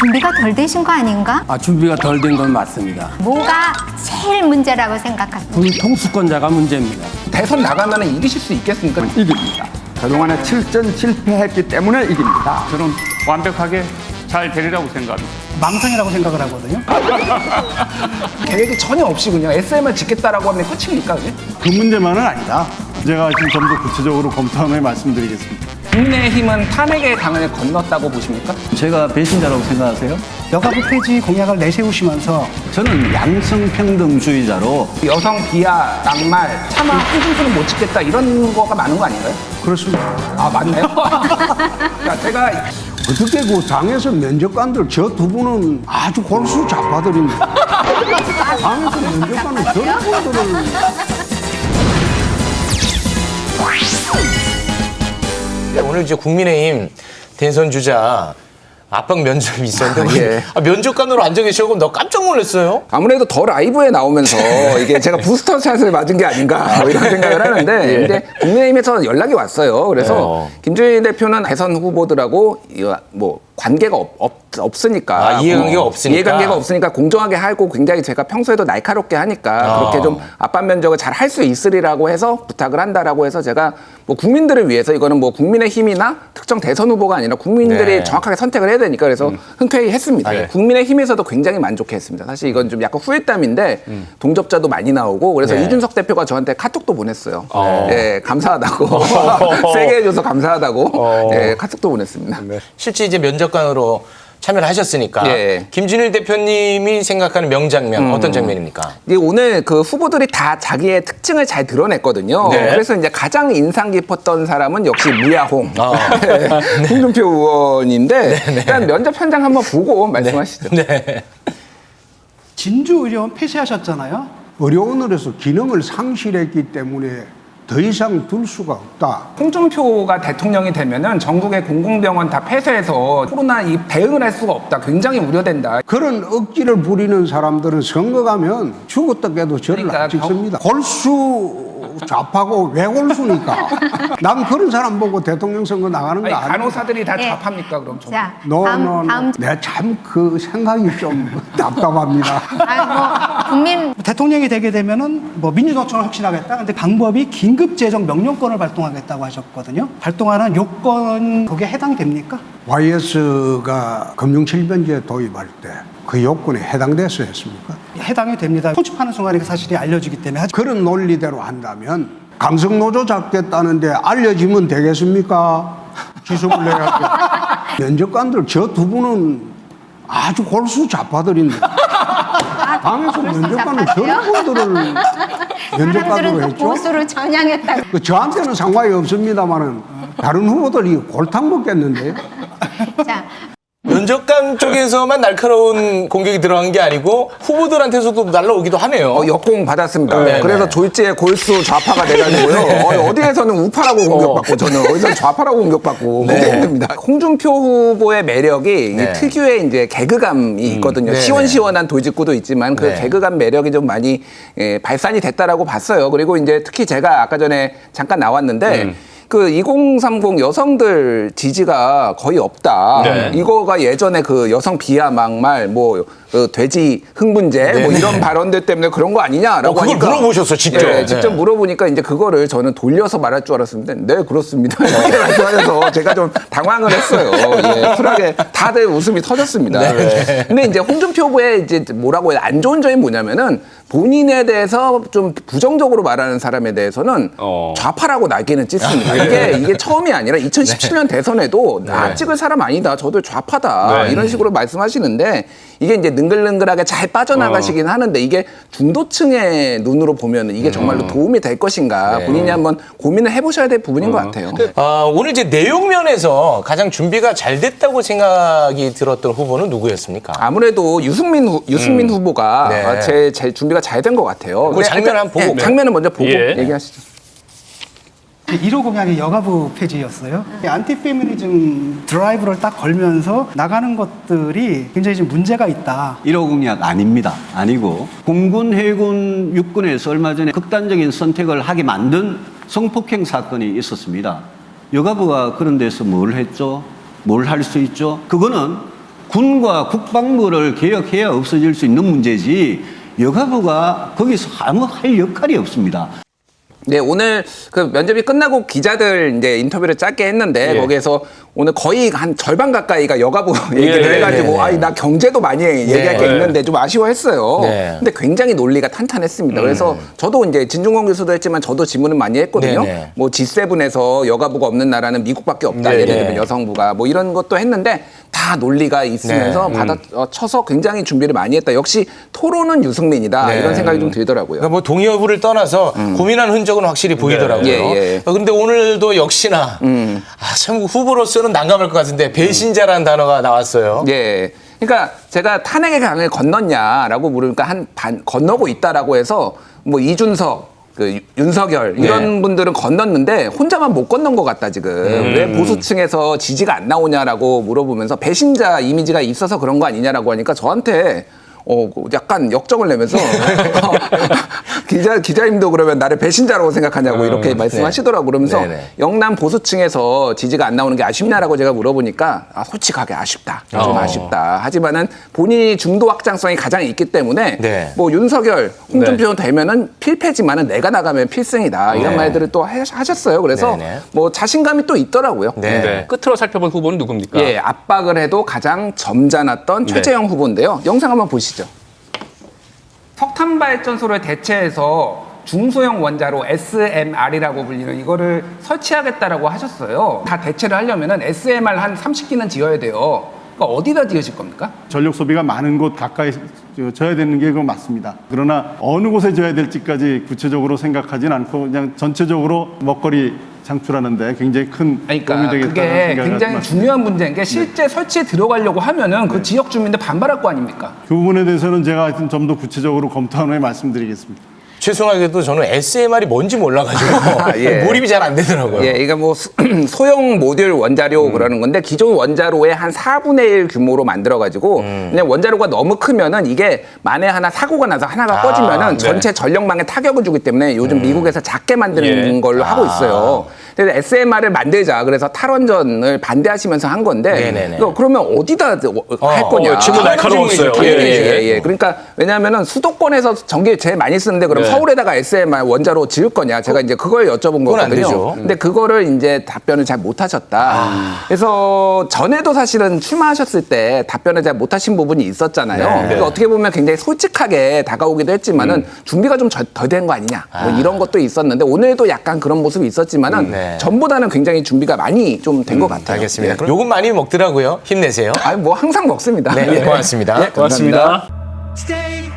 준비가 덜 되신 거 아닌가? 아, 준비가 덜 된 건 맞습니다. 뭐가 제일 문제라고 생각하세요? 불통수권자가 문제입니다. 대선 나가면 이기실 수 있겠습니까? 이깁니다. 그동안에 7전 실패했기 때문에 이깁니다. 저는 완벽하게 잘 되리라고 생각합니다. 망상이라고 생각을 하거든요. 계획이 전혀 없이 그냥 SM을 짓겠다라고 하면 끝입니까? 그게? 그 문제만은 아니다. 제가 지금 좀 더 구체적으로 후에 말씀드리겠습니다. 국민의힘은 탄핵의 강을 건넜다고 보십니까? 제가 배신자라고 생각하세요? 여가부 폐지 공약을 내세우시면서 저는 양성평등주의자로 여성 비하, 낙말, 차마 홍준표는 못 찍겠다 이런 거가 많은 거 아닌가요? 그렇습니다. 아 맞나요? 자, 제가 어떻게 그 당에서 면접관들 저 두 분은 아주 골수 좌파들입니다. 당에서 면접관은 저런 분들을 네, 오늘 이제 국민의힘 대선 주자 압박 면접이 있었는데 아, 예. 아, 면접관으로 앉아 계셔서 나 깜짝 놀랐어요. 아무래도 더 라이브에 나오면서 이게 제가 부스터 샷을 맞은 게 아닌가 뭐 이런 생각을 하는데 이제 국민의힘에서 연락이 왔어요. 그래서 어. 김주희 대표는 대선 후보들하고 이거 뭐 관계가 없, 없, 없 으니까 아, 이해관계가 없으니까. 이해관계가 없으니까 공정하게 하고 굉장히 제가 평소에도 날카롭게 하니까 아. 그렇게 좀 압박 면접을 잘 할 수 있으리라고 해서 부탁을 한다라고 해서 제가 뭐 국민들을 위해서 이거는 뭐 국민의 힘이나 특정 대선 후보가 아니라 국민들이 네. 정확하게 선택을 해야 되니까 그래서 흔쾌히 했습니다. 네. 국민의 힘에서도 굉장히 만족했습니다. 사실 이건 좀 약간 후회담인데 동접자도 많이 나오고 그래서 네. 이준석 대표가 저한테 카톡도 보냈어요. 어. 예, 감사하다고 세게 해줘서 감사하다고 어. 예, 카톡도 보냈습니다. 실제 이제 면접 관으로 참여를 하셨으니까 예. 김준일 대표님이 생각하는 명장면 음. 어떤 장면입니까? 이게 오늘 그 후보들이 다 자기의 특징을 잘 드러냈거든요. 네. 그래서 이제 가장 인상 깊었던 사람은 역시 무야홍 어. 네. 홍준표 의원인데 일단 면접 현장 한번 보고 말씀하시죠. 네. 진주 의료원 폐쇄하셨잖아요. 의료원으로서 기능을 상실했기 때문에 더 이상 둘 수가 없다. 홍준표가 대통령이 되면은 전국의 공공병원 다 폐쇄해서 코로나 이 대응을 할 수가 없다. 굉장히 우려된다. 그런 억지를 부리는 사람들은 선거 가면 죽었다 깨도 저를 그러니까 안 찍습니다. 골수 좌파고 왜 골수니까. 난 그런 사람 보고 대통령 선거 나가는 거 아니, 아니야. 간호사들이 다 네. 좌파입니까 그럼? 저 자, 노, 다음, 노, 노. 다음. 내가 참 그 생각이 좀 답답합니다. 아, 뭐, 국민 대통령이 되게 되면은 뭐 민주노총을 혁신하겠다. 근데 방법이 긴급재정 명령권을 발동하겠다고 하셨거든요. 발동하는 요건 그게 해당됩니까? YS가 금융칠변제 도입할 때 그 요건에 해당돼서 했습니까? 해당이 됩니다. 소집하는 순간에 그 사실이 알려지기 때문에 하지- 그런 논리대로 한다면 강성노조 잡겠다는데 알려지면 되겠습니까? 지속을 내야 면접관들 저 두 분은 아주 골수 좌파들인데 방에서 면접관은? 저런 분들을 면접관으로 사람들은 또 했죠. 보수를 전향했다고. 그 저한테는 상관이 없습니다만은 다른 후보들이 골탕 먹겠는데 자, 면접관 쪽에서만 날카로운 공격이 들어간 게 아니고 후보들한테서도 날라오기도 하네요. 어, 역공 받았습니다. 네, 그래서 네. 졸지에 골수 좌파가 돼가지고요. 어, 어디에서는 우파라고 공격받고 저는 어디서 좌파라고 공격받고 네. 힘듭니다. 홍준표 후보의 매력이 이 네. 특유의 이제 개그감이 있거든요. 네, 시원시원한 도직구도 있지만 그 네. 개그감 매력이 좀 많이 예, 발산이 됐다라고 봤어요. 그리고 이제 특히 제가 아까 전에 잠깐 나왔는데. 음. 그 2030 여성들 지지가 거의 없다. 네. 이거가 예전에 그 여성 비하 막말, 뭐 그 돼지 흥분제 뭐 네, 이런 네. 발언들 때문에 그런 거 아니냐라고 어, 그걸 하니까 물어보셨어, 직접. 예, 직접 네. 물어보니까 이제 그거를 저는 돌려서 말할 줄 알았는데 네 그렇습니다 이렇게 말씀하셔서 제가 좀 당황을 했어요. 예, 쿨하게 다들 웃음이 터졌습니다. 네. 근데 이제 홍준표 후보의 이제 뭐라고 해야 안 좋은 점이 뭐냐면은 본인에 대해서 좀 부정적으로 말하는 사람에 대해서는 어. 좌파라고 날개는 찢습니다. 이게 이게 처음이 아니라 2017년 대선에도 나 찍을 사람 아니다. 저도 좌파다. 네. 이런 식으로 말씀하시는데 이게 이제 능글능글하게 잘 빠져나가시긴 하는데 이게 중도층의 눈으로 보면 이게 정말로 도움이 될 것인가 네. 본인이 한번 고민을 해보셔야 될 부분인 것 같아요. 아, 오늘 이제 내용 면에서 가장 준비가 잘 됐다고 생각이 들었던 후보는 누구였습니까? 아무래도 유승민 후, 유승민 후보가 네. 아, 제, 제 준비가 잘 된 것 같아요. 그 장면 한번 보고. 예, 장면을 먼저 보고 예. 얘기하시죠. 1호 공약이 여가부 폐지였어요. 안티 페미니즘 드라이브를 딱 걸면서 나가는 것들이 굉장히 좀 문제가 있다. 1호 공약 아닙니다. 아니고 공군, 해군, 육군에서 얼마 전에 극단적인 선택을 하게 만든 성폭행 사건이 있었습니다. 여가부가 그런 데서 뭘 했죠? 뭘 할 수 있죠? 그거는 군과 국방부를 개혁해야 없어질 수 있는 문제지 여가부가 거기서 아무 할 역할이 없습니다. 네, 오늘 그 면접이 끝나고 기자들 이제 인터뷰를 짧게 했는데 예. 거기에서 오늘 거의 한 절반 가까이가 여가부 얘기를 예, 해가지고 네, 네. 아니 나 경제도 많이 얘기할 게 네. 있는데 좀 아쉬워했어요. 네. 근데 굉장히 논리가 탄탄했습니다. 그래서 저도 이제 진중권 교수도 했지만 저도 질문을 많이 했거든요. 네, 네. 뭐 G7에서 여가부가 없는 나라는 미국밖에 없다. 네, 예를 네. 들면 여성부가 뭐 이런 것도 했는데 다 논리가 있으면서 네. 받아 어, 쳐서 굉장히 준비를 많이 했다. 역시 토론은 유승민이다 네. 이런 생각이 좀 들더라고요. 그러니까 뭐 동의 여부를 떠나서 고민한 흔적은 확실히 보이더라고요. 예, 예. 어, 근데 오늘도 역시나 아, 참 후보로서는 난감할 것 같은데 배신자라는 단어가 나왔어요. 예. 그러니까 제가 탄핵의 강을 건넜냐라고 물으니까 한 반 건너고 있다라고 해서 뭐 이준석 그 유- 윤석열 이런 네. 분들은 건넜는데 혼자만 못 건넌 것 같다 지금 음. 왜 보수층에서 지지가 안 나오냐라고 물어보면서 배신자 이미지가 있어서 그런 거 아니냐라고 하니까 저한테 어그 약간 역정을 내면서 기자 기자님도 그러면 나를 배신자라고 생각하냐고 이렇게 말씀하시더라고 그러면서 음. 네네. 영남 보수층에서 지지가 안 나오는 게 아쉽냐라고 제가 물어보니까 아, 솔직하게 아쉽다. 좀 어. 아쉽다. 하지만은 본인이 중도 확장성이 가장 있기 때문에 네. 뭐 윤석열, 홍준표 되면은 필패지만은 내가 나가면 필승이다. 이런 네. 말들을 또 하- 하셨어요. 그래서 네네. 뭐 자신감이 또 있더라고요. 네. 네. 끝으로 살펴본 후보는 누굽니까? 예, 압박을 해도 가장 점잖았던 최재형 후보인데요. 영상 한번 보시죠. 석탄 발전소를 대체해서 중소형 원자로 SMR이라고 불리는 이거를 설치하겠다라고 하셨어요. 다 대체를 하려면은 SMR 한 30기는 지어야 돼요. 그러니까 어디다 지으실 겁니까? 전력 소비가 많은 곳 가까이 저- 져야 되는 게 그건 맞습니다. 그러나 어느 곳에 져야 될지까지 구체적으로 생각하진 않고 그냥 전체적으로 먹거리 창출하는데 굉장히 큰 그러니까 도움이 되겠다는 그게 생각을 굉장히. 중요한 문제인 게 실제 설치에 들어가려고 하면은 그 지역 주민들 반발할 거 아닙니까? 그 부분에 대해서는 제가 하여튼 좀더 구체적으로 검토한 후에 말씀드리겠습니다. 죄송하게도 저는 SMR이 뭔지 몰라가지고 예. 몰입이 잘 안 되더라고요. 예, 이게 뭐 수- 소형 모듈 원자료 음. 그러는 건데 기존 원자로의 한 4분의 1 규모로 만들어 가지고 음. 그냥 원자로가 너무 크면은 이게 만에 하나 사고가 나서 하나가 아, 꺼지면은 네. 전체 전력망에 타격을 주기 때문에 요즘 미국에서 작게 만드는 예. 걸로 하고 아. 있어요. 그래서 SMR을 만들자 그래서 탈원전을 반대하시면서 한 건데 네네네. 그러면 어디다 어, 할 어, 거냐? 어, 질문 날카로웠어요. 예, 예, 예, 예, 예. 그러니까 왜냐하면은 수도권에서 전기 제일 많이 쓰는데 그럼 네. 서울에다가 SMR 원자로 지을 거냐? 제가 이제 그걸 여쭤본 거거든요. 되죠. 근데 그거를 이제 답변을 잘 못하셨다. 그래서 전에도 사실은 출마하셨을 때 답변을 잘 못하신 부분이 있었잖아요. 그러니까 어떻게 보면 굉장히 솔직하게 다가오기도 했지만은 준비가 좀 덜 된 거 아니냐. 뭐 이런 것도 있었는데 오늘도 약간 그런 모습이 있었지만은 네. 전보다는 굉장히 준비가 많이 좀 된 것 같아요. 알겠습니다. 예. 그럼 요금 많이 먹더라고요. 힘내세요. 아니 뭐 항상 먹습니다. 네, 예. 고맙습니다. 예, 감사합니다. 고맙습니다. Stay